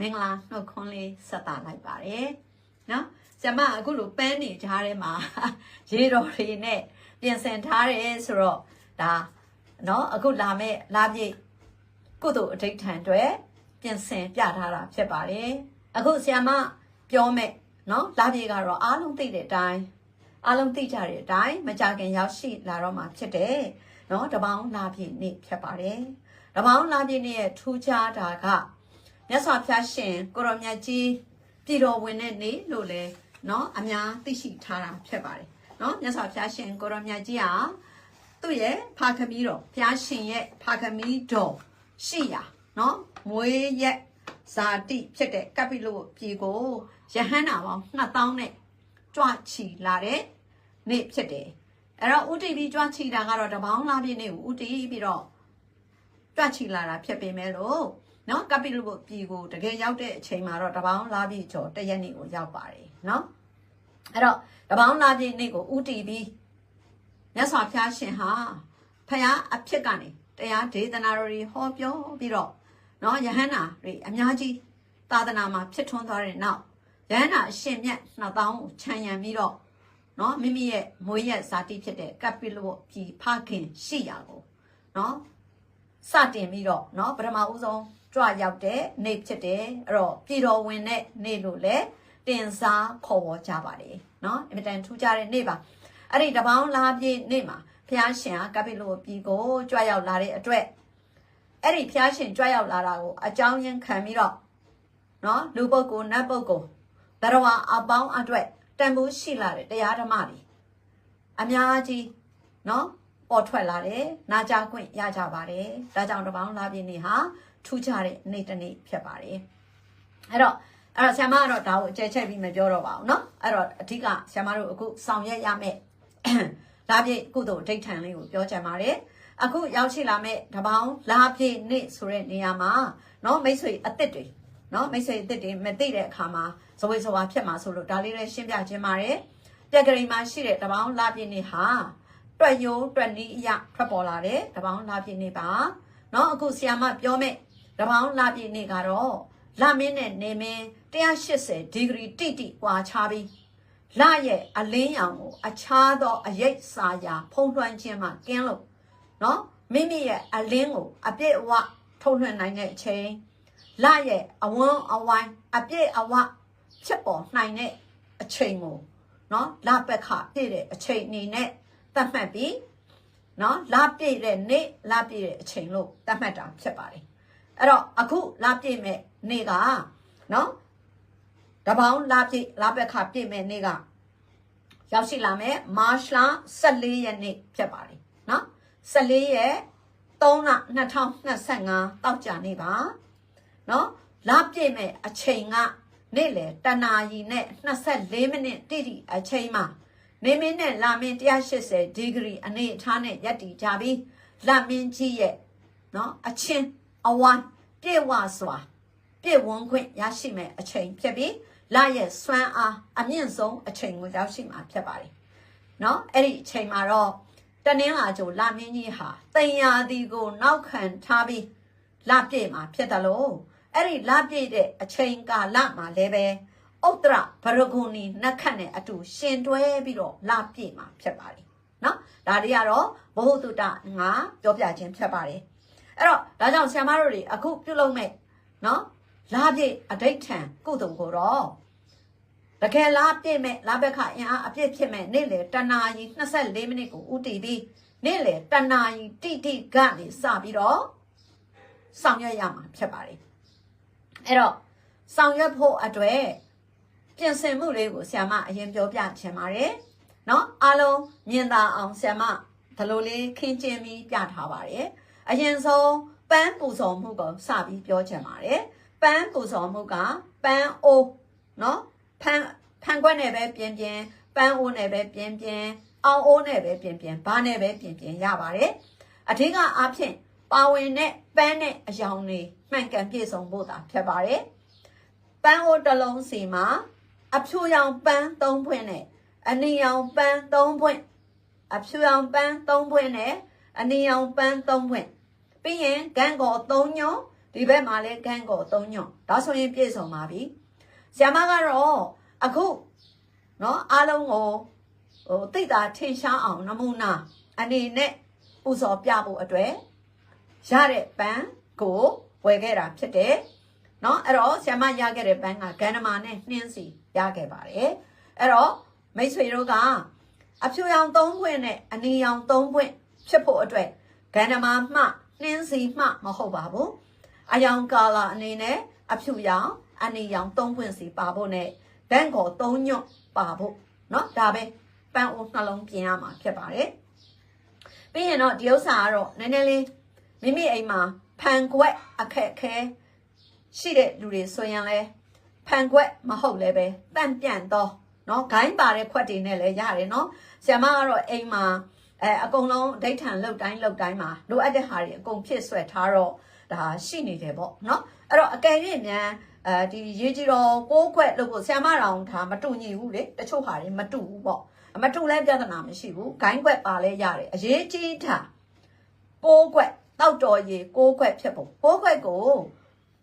မင်္ဂလာနှုတ်ခွန်းလေးဆက်တာလိုက်ပါတယ်နော်ဆရာမအခုလိုပန်းနေကြားထဲမှာရေတော်တွေနဲ့ပြင်ဆင်ထားတယ်ဆိုတော့ဒါနော်အခုလာမဲ့လာပြည့်ကုသိုလ်အဋိဋ္ဌံတွေပြင်ဆင်ပြထားတာဖြစ်ပါတယ်အခုဆရာမပြောမဲ့နော်လာပြည့်ကတော့အားလုံးသိတဲ့အတိုင်းအားလုံးသိကြတဲ့အတိုင်းမကြခင်ရောက်ရှိလာတော့မှာဖြစ်တယ်နော်တပေါင်းလာပြည့်နေ့ဖြစ်ပါတယ်တပေါင်းလာပြည့်နေ့ရဲ့ထူးခြားတာက မြတ်စွာဘုရားရှင်ကိုရောမြတ်ကြီးပြည်တော်ဝင်တဲ့နေ့လို့လဲเนาะအများသိရှိထားတာဖြစ်ပါတယ်เนาะမြတ်စွာဘုရားရှင်ကိုရောမြတ်ကြီးဟာသူ့ရဲ့ဖာခမီးတော်ဘုရားရှင်ရဲ့ဖာခမီးတော်ရှိရာเนาะမွေးရက်ဇာတိဖြစ်တဲ့ကပိလုပြည်ကိုယဟန္တာပေါင်း2000နဲ့ကြွချီလာတဲ့နေ့ဖြစ်တယ်အဲ့တော့ဥတီပြီးကြွချီတာကတော့တပေါင်းလားပြည့်နေ့ကိုဥတီပြီးတော့ကြွချီလာတာဖြစ်ပေမဲ့လို့ နော်ကပိလုဘပြည်ကိုတကယ်ရောက်တဲ့အချိန်မှာတော့တပေါင်းလာပြည့်ကျော်တရက်နေ့ကိုရောက်ပါတယ်နော်အဲ့တော့တပေါင်းလာပြည့်နေ့ကိုဥတီပြီးမြတ်စွာဘုရားရှင်ဟာဖခင်အဖြစ်ကနေတရားဒေသနာတော်တွေဟောပြောပြီးတော့နော်ယဟန္တာတွေအများကြီးသာသနာမှာဖြစ်ထွန်းသွားတဲ့နောက်ယဟန္တာအရှင်မြတ်နှစ်တောင်းကိုခြံရံပြီးတော့နော်မိမိရဲ့မွေးရက်ဇာတိဖြစ်တဲ့ကပိလုပြည်ဖခင်ရှိရာကိုနော် စတင်ပြီးတော့เนาะပထမဦးဆုံး ကြွရောက်တဲ့နေ့ဖြစ်တယ်အဲ့တော့ပြည်တော်ဝင်တဲ့နေ့လို့လည်းတင်စားခေါ်ဝေါ်ကြပါတယ်เนาะအင်မတန်ထူးခြားတဲ့နေ့ပါအဲ့ဒီတပေါင်းလားပြည့်နေ့မှာဖျားရှင်ကကပိလိုပြည်ကိုကြွရောက်လာတဲ့အတွက်အဲ့ဒီဖျားရှင်ကြွရောက်လာတာကိုအကြောင်းရင်းခံပြီးတော့เนาะလူပုဂ္ဂိုလ်နတ်ပုဂ္ဂိုလ်ဘရဝအပေါင်းအတွက်တန်ဖိုးရှိလာတဲ့တရားဓမ္မတွေအများကြီးเนาะ ပေါ်ထွက်လာတယ်။နာကြခွင့်ရကြပါတယ်။ဒါကြောင့်တပေါင်းလာပြည့်နေ့ဟာ ထူးခြားတဲ့နေ့တစ်နေ့ဖြစ်ပါတယ်။အဲ့တော့အဲ့တော့ဆ iam မကတော့ဒါကိုအကျယ်ချက်ပြီးမပြောတော့ပါဘူးเนาะ။အဲ့တော့အဓိကဆ iam မတို့အခုဆောင်ရွက်ရမယ့် လာပြည့်ကုသိုလ်အဋိဋ္ဌံလေးကိုပြောချင်ပါတယ်။အခုရောက်ရှိလာမယ့်တပေါင်းလာပြည့်နေ့ဆိုတဲ့နေရာမှာเนาะမိတ်ဆွေအစ်စ်တွေเนาะမိတ်ဆွေအစ်စ်တွေမသိတဲ့အခါမှာဇဝေဇဝါဖြစ်မှာဆိုလို့ဒါလေးလည်းရှင်းပြခြင်းပါတယ်။ပြက်ကလေးမှာရှိတဲ့တပေါင်းလာပြည့်နေ့ဟာ တွက်ရိုးတွက်နီးအရထွက်ပေါ်လာတယ်တပေါင်းလာပြည့်နေ့ပါเนาะအခုဆီယာမပြောမဲ့ တပေါင်းလပြည့်နေ့ကတော့လမင်းနဲ့နေမင်း180ဒီဂရီတိတိကွာခြားပြီးလရဲ့အလင်းရောင်ကိုအခြားသောအရိပ်စာရာဖုံးလွှမ်းခြင်းမှကင်းလို့နော်မိမိရဲ့အလင်းကိုအပြည့်အဝထုတ်လွှင့်နိုင်တဲ့အချိန်လရဲ့အဝန်းအဝိုင်းအပြည့်အဝဖြစ်ပေါ်နိုင်တဲ့အချိန်ကိုနော်လပက်ခပြည့်တဲ့အချိန်အနေနဲ့သတ်မှတ်ပြီးနော်လပြည့်တဲ့နေ့လပြည့်တဲ့အချိန်လို့သတ်မှတ်တာဖြစ်ပါတယ် အဲ့တော့အခုလာပြည့်မဲ့နေ့ကနော်တပေါင်းလာပြည့်လာပက်ခပြည့်မဲ့နေ့ကရောက်ရှိလာမယ်မာရှလာ14ရက်နေ့ဖြစ်ပါတယ်နော်14ရက်3လ2025တောက်ကြနေ့ပါနော်လာပြည့်မဲ့အချိန်ကနေ့လေတနာရီနဲ့24မိနစ်တိတိအချိန်မှာနေမင်းနဲ့လာမင်း180ဒီဂရီအနေအထားနဲ့ရက်တည်ကြပြီးလာမင်းကြီးရဲ့နော်အချင်း အဝိုင်းပြေဝစွာပြေဝန်းခွင့်ရရှိမဲ့အချိန်ဖြစ်ပြီးလာရဲ့စွမ်းအားအမြင့်ဆုံးအချိန်ကိုရောက်ရှိမှာဖြစ်ပါတယ်နော်အဲ့ဒီအချိန်မှာတော့တနင်္လာကြိုလာမင်းကြီးဟာတင်ယာဒီကိုနောက်ခံထားပြီးလာပြည့်မှာဖြစ်တယ်လို့အဲ့ဒီလာပြည့်တဲ့အချိန်ကာလမှာလည်းပဲဥတ္တရဘရဂုဏီနတ်ခတ်နဲ့အတူရှင်တွဲပြီးတော့လာပြည့်မှာဖြစ်ပါတယ်နော်ဒါတွေကတော့ဘုဟုတုတငါပြောပြခြင်းဖြစ်ပါတယ် အဲ့တော့ဒါကြောင့်ဆရာမတို့တွေအခုပြုလုပ်မဲ့နော်လာပြည့်အဋိဋ္ဌံကုသိုလ်ကိုတော့တကယ်လားပြည့်မဲ့လာဘက်ခအင်အားအပြည့်ဖြစ်မဲ့နေ့လေတနာရီ24မိနစ်ကိုဥတီပြီးနေ့လေတနာရီတိတိကနေစပြီးတော့ဆောင်ရွက်ရမှာဖြစ်ပါတယ်အဲ့တော့ဆောင်ရွက်ဖို့အတွက်ပြင်ဆင်မှုလေးကိုဆ iam မအရင်ပြောပြချင်ပါတယ်เนาะအားလုံးမြင်သာအောင်ဆ iam မဒီလိုလေးခင်းကျင်းပြီးပြထားပါတယ် အရင်ဆုံးပန်းပူဇော်မှုကိုစပြီးပြောချင်ပါတယ်ပန်းပူဇော်မှုကပန်းအိုးနော်ဖန်ဖန်ခွက်နဲ့ပဲပြင်းပြင်းပန်းအိုးနဲ့ပဲပြင်းပြင်းအောင်အိုးနဲ့ပဲပြင်းပြင်းဘာနဲ့ပဲပြင်းပြင်းရပါတယ်အထက်ကအားဖြင့်ပါဝင်တဲ့ပန်းနဲ့အယောင်တွေမှန်ကန်ပြည့်စုံဖို့သာဖြစ်ပါတယ်ပန်းအိုးတစ်လုံးစီမှာအဖြူရောင်ပန်း၃ဖွင့်နဲ့အနီရောင်ပန်း၃ဖွင့်အဖြူရောင်ပန်း၃ဖွင့်နဲ့အနီရောင်ပန်း၃ဖွင့် ပြီးရင်ဂန်ကော၃ညော ဒီဘက်မှာလည်းကန်းကို၃ညွန့်ဒါဆိုရင်ပြည့်စုံပါပြီဆ iam မကတော့အခုเนาะအားလုံးကိုဟိုတိတ်တာထင်ရှားအောင်နမူနာအနေနဲ့ပူဇော်ပြဖို့အတွက်ရတဲ့ပန်းကိုဝယ်ခဲ့တာဖြစ်တယ်เนาะအဲ့တော့ဆ iam မရခဲ့တဲ့ပန်းကဂန္ဓမာနဲ့နှင်းစီရခဲ့ပါတယ်အဲ့တော့မိတ်ဆွေတို့ကအဖြူရောင်၃ခွင့်နဲ့အနီရောင်၃ခွင့်ဖြစ်ဖို့အတွက်ဂန္ဓမာမှ နှင်းစီမှမဟုတ်ပါဘူးအယောင်ကာလာအနေနဲ့အဖြူရောင်အနီရောင်၃ခွင့်စီပါဖို့နဲ့ဘန့်ကို၃ညွတ်ပါဖို့เนาะဒါပဲပန်းအိုးနှလုံးပြင်ရမှာဖြစ်ပါတယ်ပြီးရင်တော့ဒီဥစ္စာကတော့နည်းနည်းလေးမိမိအိမ်မှာဖန်ခွက်အခက်အခဲရှိတဲ့လူတွေဆိုရင်လဲဖန်ခွက်မဟုတ်လဲပဲတန့်ပြန့်တော့เนาะဂိုင်းပါတဲ့ခွက်တွေနဲ့လည်းရတယ်เนาะဆ iam မကတော့အိမ်မှာ အဲအကုန်လုံးဒိဋ္ဌံလောက်တိုင်းလောက်တိုင်းမှာလိုအပ်တဲ့ဟာတွေအကုန်ဖြည့်ဆွဲထားတော့ဒါရှိနေတယ်ပေါ့နော်အဲ့တော့အကယ်၍မြန်အဲဒီရေကြီးတော်ကိုးခွက်လို့ကိုဆ iam မတော်ဒါမတူညီဘူးလေတချို့ဟာတွေမတူဘူးပေါ့မတူလဲပြဿနာမရှိဘူးဂိုင်းခွက်ပါလဲရတယ်အရေးကြီးတာကိုးခွက်တောက်တော်ရေကိုးခွက်ဖြစ်ပုံကိုးခွက်ကို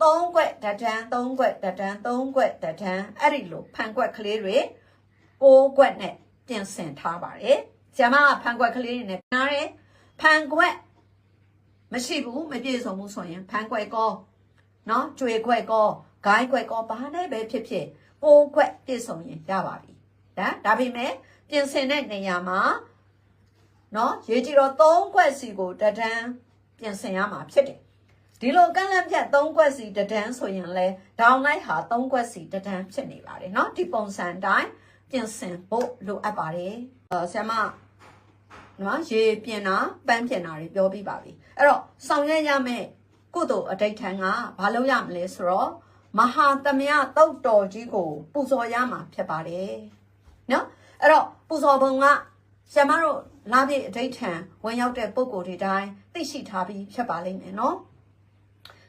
သုံးခွက်တဒန်းသုံးခွက်တဒန်းသုံးခွက်တဒန်းအဲ့ဒီလိုဖန်ခွက်ကလေးတွေကိုးခွက်နဲ့ပြင်ဆင်ထားပါတယ် ဆ iam မကဖန်ခွက်ကလေးတွေနဲ့နားတယ်ဖန်ခွက်မရှိဘူးမပြည့်စုံဘူးဆိုရင်ဖန်ခွက်ကောနော်ကျွေခွက်ကောဂိုင်းခွက်ကောဘာနဲ့ပဲဖြစ်ဖြစ်ကိုးခွက်ပြည့်စုံရင်ရပါပြီဒါဒါပေမဲ့ပြင်ဆင်တဲ့နေရာမှာနော်ရေကြည်တော့၃ခွက်စီကိုတဒန်းပြင်ဆင်ရမှာဖြစ်တယ်ဒီလိုကန့်လန့်ဖြတ်၃ခွက်စီတဒန်းဆိုရင်လဲဒေါင်းလိုက်ဟာ၃ခွက်စီတဒန်းဖြစ်နေပါတယ်เนาะဒီပုံစံတိုင်းပြင်ဆင်ဖို့လိုအပ်ပါတယ်အဲဆရာမ နော်ရေပြင်တာပန်းပြင်တာတွေပြောပြပါပြီအဲ့တော့ဆောင်ရွက်ရမယ့်ကုသိုလ်အတိတ်ထံကဘာလုပ်ရမလဲဆိုတော့မဟာသမယတုတ်တော်ကြီးကို ပူဇော်ရမှာဖြစ်ပါတယ်နော်အဲ့တော့ပူဇော်ပုံကဆရာမတို့လာပြည့်အဋိဋ္ဌံဝင်ရောက်တဲ့ပုံကိုယ်တွေတိုင်းသိရှိထားပြီးဖြစ်ပါလိမ့်မယ်နော်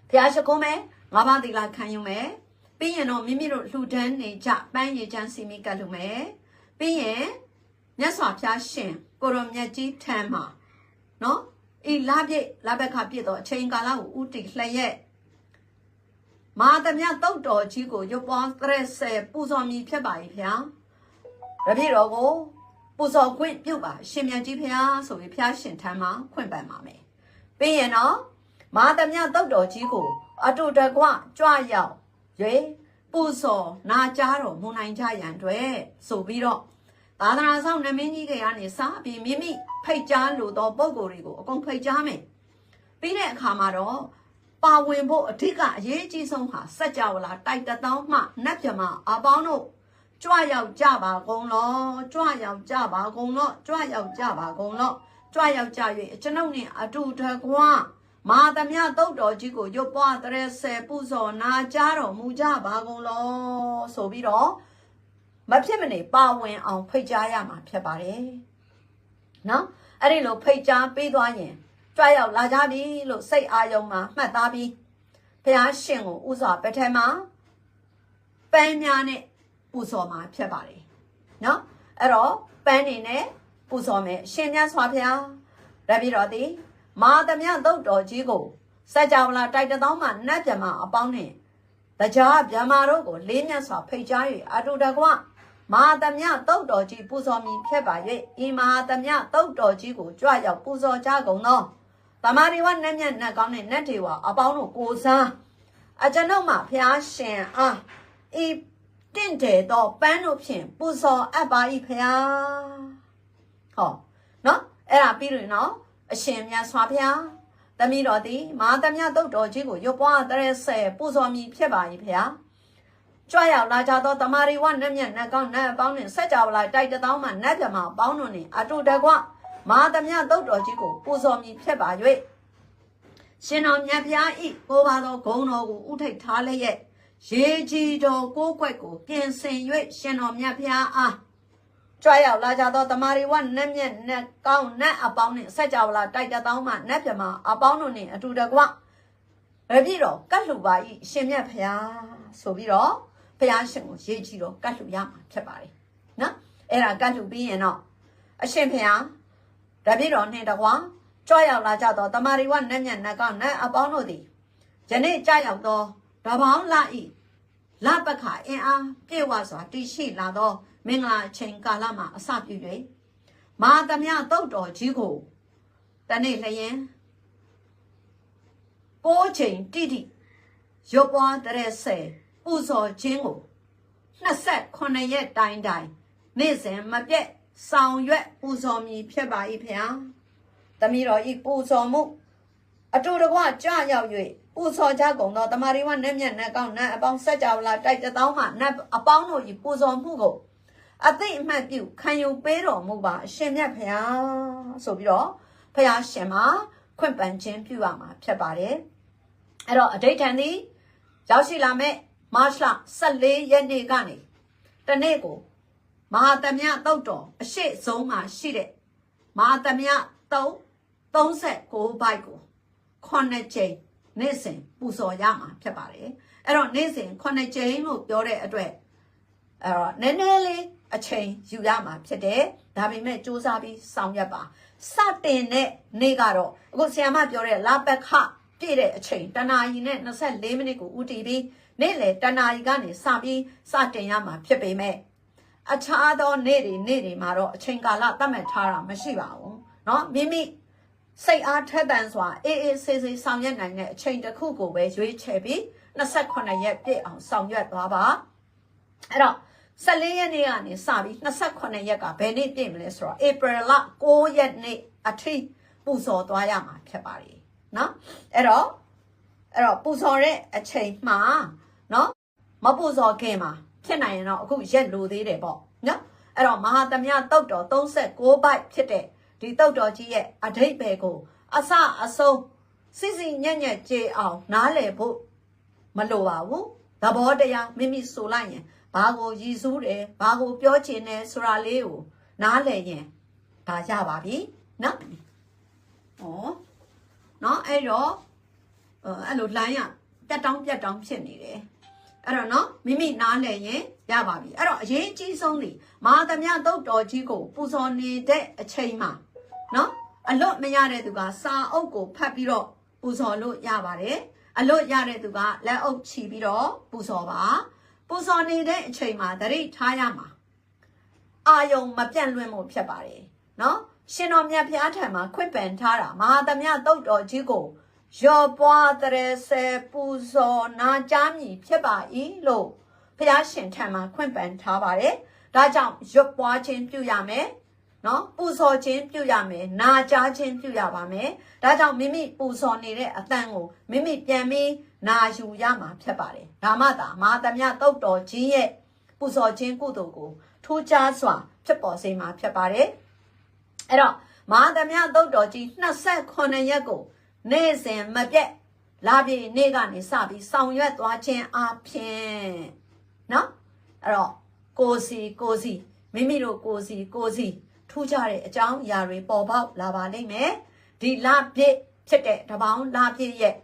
ဘုရားရှိခိုးမယ်ငါးပါးသီလခံယူမယ်ပြီးရင်တော့မိမိတို့လှူဒန်းနေကြပန်းရည်ချမ်းစီမီကတ်လူမယ်ပြီးရင် မြတ်စွာဘုရားရှင်ကိုရောမြတ်ကြီးထံမှာနော်ဤလာပြည့်လာဘက်ခပြည့်တော့အချိန်ကာလကိုဥတီလျက်မဟာသမယတုတ်တော်ကြီးကိုရုပ်ပွားသရက်ဆယ်ပူဇော်မည်ဖြစ်ပါ၏ဗျာတပည့်တော်ကိုပူဇော်ခွင့်ပြုပါရှင်မြတ်ကြီးဖျားဆိုပြီးဖျားရှင်ထမ်းမှာခွင့်ပန်ပါမယ်ပြီးရင်တော့မဟာသမယတုတ်တော်ကြီးကို အတူတကွကြွရောက်ရွေပူဇော်နာကြားတော်မွန်နိုင်ကြရန်အတွက်ဆိုပြီးတော့ သာသနာဆောင်နမင်းကြီးတွေကနေစပြီးမိမိဖိတ်ကြားလို့သောပုံကိုယ်တွေကိုအကုန်ဖိတ်ကြားမယ်ပြီးတဲ့အခါမှာတော့ပါဝင်ဖို့အဓိကအရေးကြီးဆုံးဟာစัจ java လာတိုက်တသောမှနတ်ပြမအပေါင်းတို့ကြွရောက်ကြပါကုန်လောကြွရောက်ကြပါကုန်လောကြွရောက်ကြပါကုန်လောကြွရောက်ကြ၍ကျွန်ုပ်နှင့်အတူတကွမာသမြတုတ်တော်ကြီးကိုရွတ်ပွားတရဲဆယ်ပူဇော်နာကြားတော်မူကြပါကုန်လောဆိုပြီးတော့ မဖြစ်မနေပါဝင်အောင်ဖိတ်ကြားရမှာဖြစ်ပါတယ်နော်အဲ့ဒီလိုဖိတ်ကြားပေးသွားရင်ကြွရောက်လာကြပြီလို့စိတ်အာယုံမှာမှတ်သားပြီးဘုရားရှင်ကိုဥစွာပထမပန်းများနဲ့ပူဇော်မှာဖြစ်ပါတယ်နော်အဲ့တော့ပန်းနေနဲ့ပူဇော်မယ်ရှင်မြတ်စွာဘုရားတပည့်တော်သည်မာသမြသုတ်တော်ကြီးကိုစัจ java လာတိုက်တသောမှနတ်ပြမအပေါင်းနှင့်တရားဗျမတို့ကိုလေးမြတ်စွာဖိတ်ကြား၍အတုတကွ မဟာသမြတုတ်တော်ကြီးပူဇော်မည်ဖြစ်ပါ၍ဤမဟာသမြတုတ်တော်ကြီးကိုကြွရောက်ပူဇော်ကြကုန်သောတမာရီဝနတ်မြတ်နတ်ကောင်းနဲ့နတ်တွေဝအပေါင်းတို့ကိုစားအကျွန်ုပ်မှဖျားရှင်အားဤတင့်တယ်သောပန်းတို့ဖြင့်ပူဇော်အပ်ပါ၏ဖျားဟောနော်အဲ့ဒါပြီးရင်နော်အရှင်မြတ်စွာဘုရားသမီးတော်သည်မဟာသမြတုတ်တော်ကြီးကိုရွတ်ပွားတဲ့ဆယ်ပူဇော်မည်ဖြစ်ပါ၏ဖျား ကြွရောက်လာကြသောတမာရီဝနတ်မြတ်နတ်ကောင်းနတ်အပေါင်းနှင့်ဆက်ကြဝလာတိုက်တသောမှနတ်ပြမအပေါင်းတို့နှင့်အတူတကွမဟာသမယသုတ်တော်ကြီးကိုပူဇော်မည်ဖြစ်ပါ၍ရှင်တော်မြတ်ဖျားဤကိုပါသောဂုံတော်ကိုဥထိတ်ထားလျက်ရေကြီးတော်ကိုးကွက်ကိုပြင်ဆင်၍ရှင်တော်မြတ်ဖျားအားကြွရောက်လာကြသောတမာရီဝနတ်မြတ်နတ်ကောင်းနတ်အပေါင်းနှင့်ဆက်ကြဝလာတိုက်တသောမှနတ်ပြမအပေါင်းတို့နှင့်အတူတကွရပြီတော့ကတ်လှူပါဤရှင်မြတ်ဖျားဆိုပြီးတော့ ဘုရားရှင်ကိုရေးကြည့်တော့ကတ်လှူရမှာဖြစ်ပါတယ်နော်အဲ့ဒါကတ်လှူပြီးရင်တော့အရှင်ဘုရားတပြည့်တော်နှင့်တကွာကြွရောက်လာကြတော့တမာရီဝနတ်မြတ်နတ်ကောင်းနတ်အပေါင်းတို့သည်ယနေ့ကြာရောက်သောတပေါင်းလာဤလပခအင်အားပြေဝစွာတည်ရှိလာသောမင်္ဂလာအချိန်ကာလမှာအစပြု၍မာသမြတုတ်တော်ကြီးကိုတနေ့လျင်ပိုးချိန်တိတိရုပ်ပွားတဲ့ဆယ် ပူဇော်ခြင်းကို28ရက်တိုင်တိုင်နေ့စဉ်မပြတ်ဆောင်ရွက်ပူဇော်မည်ဖြစ်ပါ၏ဖျား။တမီတော်ဤပူဇော်မှုအတူတကွကြရောက်၍ပူဇော်ကြကုန်သောတမာရီဝနက်မြတ်နတ်ကောင်းနတ်အပေါင်းဆက်ကြဝဠာတိုက်တသောင်းမှနတ်အပေါင်းတို့ဤပူဇော်မှုကိုအသိအမှတ်ပြုခံယူပေးတော်မူပါအရှင်မြတ်ဖျားဆိုပြီးတော့ဖျားရှင်မှာခွင့်ပန်ခြင်းပြုရမှာဖြစ်ပါတယ်။အဲ့တော့အဋိဋ္ဌံသည်ရောက်ရှိလာမဲ့ မတ်လ14ရက်နေ့ကနေတနေ့ကိုမဟာသမယတုတ်တော်အရှိဆုံးမှာရှိတဲ့မဟာသမယတုတ်39ဘိုက်ကို9ချိန်နေ့စဉ်ပူဇော်ရမှာဖြစ်ပါတယ်အဲ့တော့နေ့စဉ်9ချိန်လို့ပြောတဲ့အတွက်အဲ့တော့နည်းနည်းလေးအချိန်ယူရမှာဖြစ်တယ်ဒါပေမဲ့စူးစမ်းပြီးဆောင်ရွက်ပါစတင်တဲ့နေ့ကတော့အခုဆီယမပြောတဲ့လာပခပြည့်တဲ့အချိန်တနာရီနဲ့24မိနစ်ကိုဦးတည်ပြီး နေ့လေတနာရီကနေစပြီးစတင်ရမှာဖြစ်ပေမဲ့အခြားသောနေ့တွေနေ့တွေမှာတော့အချိန်ကာလသတ်မှတ်ထားတာမရှိပါဘူးเนาะမိမိစိတ်အားထက်သန်စွာအေးအေးဆေးဆေးဆောင်ရွက်နိုင်တဲ့အချိန်တစ်ခုကိုပဲရွေးချယ်ပြီး28ရက်ပြည့်အောင်ဆောင်ရွက်သွားပါအဲ့တော့14ရက်နေ့ကနေစပြီး28ရက်ကဘယ်နေ့ပြည့်မလဲဆိုတော့ April လ9ရက်နေ့အထိပူဇော်သွားရမှာဖြစ်ပါတယ်เนาะအဲ့တော့အဲ့တော့ပူဇော်တဲ့အချိန်မှာ နော်မပူဇော်ခင်မှာဖြစ်နိုင်ရင်တော့အခုရက်လိုသေးတယ်ပေါ့နော်အဲ့တော့မဟာသမယတုတ်တော်36ဘိုက်ဖြစ်တဲ့ဒီတုတ်တော်ကြီးရဲ့အဓိပ္ပာယ်ကိုအစအဆုံးစစ်စစ်ညံ့ညံ့ကြေအောင်နားလည်ဖို့မလိုပါဘူးသဘောတရားမိမိဆိုလိုက်ရင်ဘာကိုရည်စူးတယ်ဘာကိုပြောချင်တယ်ဆိုတာလေးကိုနားလည်ရင်ဒါရပါပြီနော်ဩနော်အဲ့တော့အဲ့လိုလိုင်းရပြတ်တောင်းပြတ်တောင်းဖြစ်နေတယ် အဲ့တော့နော်မိမိနားလည်ရင်ရပါပြီအဲ့တော့အရေးကြီးဆုံးလေမာသမယတုတ်တော်ကြီးကိုပူဇော်နေတဲ့အချိန်မှာနော်အလွတ်မရတဲ့သူကစာအုပ်ကိုဖတ်ပြီးတော့ပူဇော်လို့ရပါတယ်အလွတ်ရတဲ့သူကလက်အုပ်ချီပြီးတော့ပူဇော်ပါပူဇော်နေတဲ့အချိန်မှာတရိပ်ထားရမှာအာယုံမပြန့်လွင့်မှုဖြစ်ပါတယ်နော်ရှင်တော်မြတ်ဖျားထံမှာခွင့်ပန်ထားတာမဟာသမယတုတ်တော်ကြီးကို ရောပွားတရဆယ်ပူဇော်နာကြားမည်ဖြစ်ပါ၏လို့ဖျားရှင်ထံမှာခွင့်ပန်ထားပါတယ်။ဒါကြောင့်ရွတ်ပွားခြင်းပြုရမယ်။နော်ပူဇော်ခြင်းပြုရမယ်။နာကြားခြင်းပြုရပါမယ်။ဒါကြောင့်မိမိပူဇော်နေတဲ့အတန်ကိုမိမိပြန်ပြီးနာယူရမှာဖြစ်ပါတယ်။ဒါမှသာမာသမယတုတ်တော်ကြီးရဲ့ပူဇော်ခြင်းကုသိုလ်ကိုထိုးခြားစွာဖြစ်ပေါ်စေမှာဖြစ်ပါတယ်။အဲ့တော့မာသမယတုတ်တော်ကြီး28ရက်ကို နေ့စဉ်မပြတ်လာပြီနေ့ကနေစပြီးဆောင်ရွက်သွားခြင်းအပြင်နော်အဲ့တော့ကိုစီကိုစီမိမိတို့ကိုစီကိုစီထူးခြားတဲ့အကြောင်းအရာတွေပေါ်ပေါက်လာပါလိမ့်မယ်ဒီလပြည့်ဖြစ်တဲ့တပေါင်းလပြည့်ရဲ့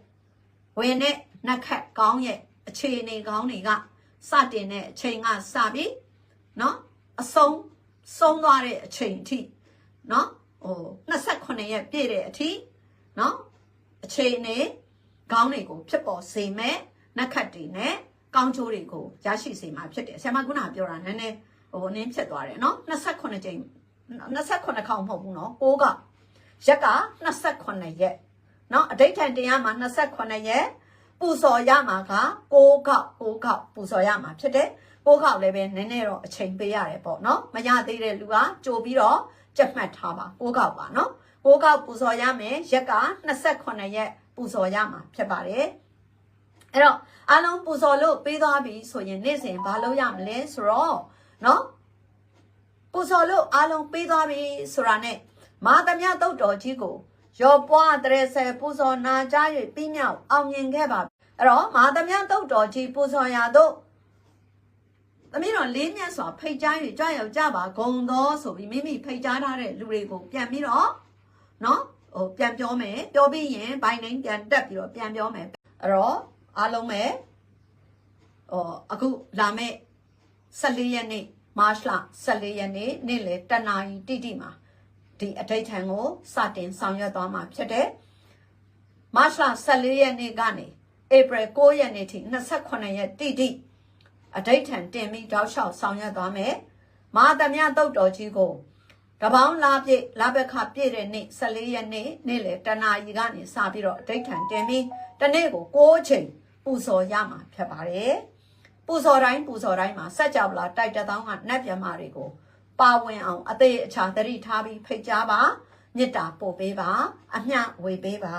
ဝင်တဲ့နှက်ခတ်ကောင်းရဲ့အခြေအနေကောင်းတွေကစတင်တဲ့အချိန်ကစပြီးနော်အဆုံးဆုံးသွားတဲ့အချိန်အထိနော်ဟို28ရက်ပြည့်တဲ့အထိနော် အခြေအနေခေါင်းတွေကိုဖြစ်ပေါ်စေမဲ့နှက်ခတ်တွေနဲ့ကောင်းချိုးတွေကိုရရှိစေမှာဖြစ်တယ်ဆရာမကနာပြောတာနည်းနည်းဟိုနင်းဖြစ်သွားတယ်နော်28ကြိမ်28ခေါင်မဟုတ်ဘူးနော်6ကရက်က28ရက်နော်အဋိဋ္ဌံတရားမှာ28ရက်ပူဇော်ရမှာက6ခေါက်6ခေါက်ပူဇော်ရမှာဖြစ်တယ်6ခေါက်လည်းပဲနည်းနည်းတော့အချိန်ပေးရတယ်ပေါ့နော်မရသေးတဲ့လူကကြိုပြီးတော့ကြက်မှတ်ထားပါ6ခေါက်ပါနော် 6ခေါက်ပူဇော်ရမယ်ရက်က28ရက်ပူဇော်ရမှာဖြစ်ပါတယ်အဲ့တော့အားလုံးပူဇော်လို့ပေးသွားပြီဆိုရင်နေ့စဉ်ဘာလုပ်ရမလဲဆိုတော့နော်ပူဇော်လို့အားလုံးပေးသွားပြီဆိုတာနဲ့မာသမယတုတ်တော်ကြီးကိုရောပွားတရဆယ်ပူဇော်နာကြ၍ပြီးမြောက်အောင်မြင်ခဲ့ပါအဲ့တော့မာသမယတုတ်တော်ကြီးပူဇော်ရာတို့သမီးတော်လေးမြတ်စွာဖိတ်ကြား၍ကြွရောက်ကြပါဂုံသောဆိုပြီးမိမိဖိတ်ကြားထားတဲ့လူတွေကိုပြန်ပြီးတော့ နော်ဟိုပြန်ပြောမယ်ပြောပြီးရင်ဘိုင်နိုင်ပြန်တက်ပြီးတော့ပြန်ပြောမယ်အဲ့တော့အားလုံးပဲဟိုအခုလာမဲ့14ရက်နေ့မတ်လ14ရက်နေ့နေ့လယ်တနာရီတိတိမှာဒီအထိတ်ထံကိုစတင်ဆောင်ရွက်သွားမှာဖြစ်တယ်မတ်လ14ရက်နေ့ကနေဧဧပြီ9ရက်နေ့ထိ28ရက်တိတိအဋိဋ္ဌံတင်ပြီးတောက်လျှောက်ဆောင်ရွက်သွားမယ်မဟာသမယတုတ်တော်ကြီးကို တပေါင်းလာပြည့်လာဘက်ခပြည့်တဲ့နေ့14ရက်နေ့နေ့လေတနာရီကနေစပြီးတော့အဋိဋ္ဌံတင်ပြီးတနေ့ကို6ချိန်ပူဇော်ရမှာဖြစ်ပါတယ်ပူဇော်တိုင်းပူဇော်တိုင်းမှာစัจ java လာတိုက်တသောင်းကနတ်မြမာတွေကို ပါဝင်အောင်အသေးအချာသတိထားပြီးဖိတ်ကြားပါမေတ္တာပို့ပေးပါအမျှဝေပေးပါ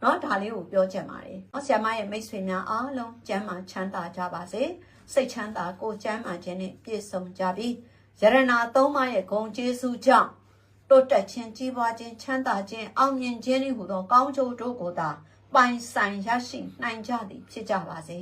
เนาะဒါလေးကိုပြောချင်ပါတယ်เนาะဆရာမရဲ့မိတ်ဆွေများအားလုံးကျမ်းမာချမ်းသာကြပါစေစိတ်ချမ်းသာကိုယ်ကျမ်းမာခြင်းနဲ့ပြည့်စုံကြပြီး ယရနာသုံးပါးရဲ့ဂုဏ်ကျေးဇူးကြောင့်တိုးတက်ခြင်းကြီးပွားခြင်းချမ်းသာခြင်းအောင်မြင်ခြင်းဤဟူသောကောင်းကျိုးတို့ကိုသာပိုင်ဆိုင်ရရှိနိုင်ကြသည်ဖြစ်ကြပါစေ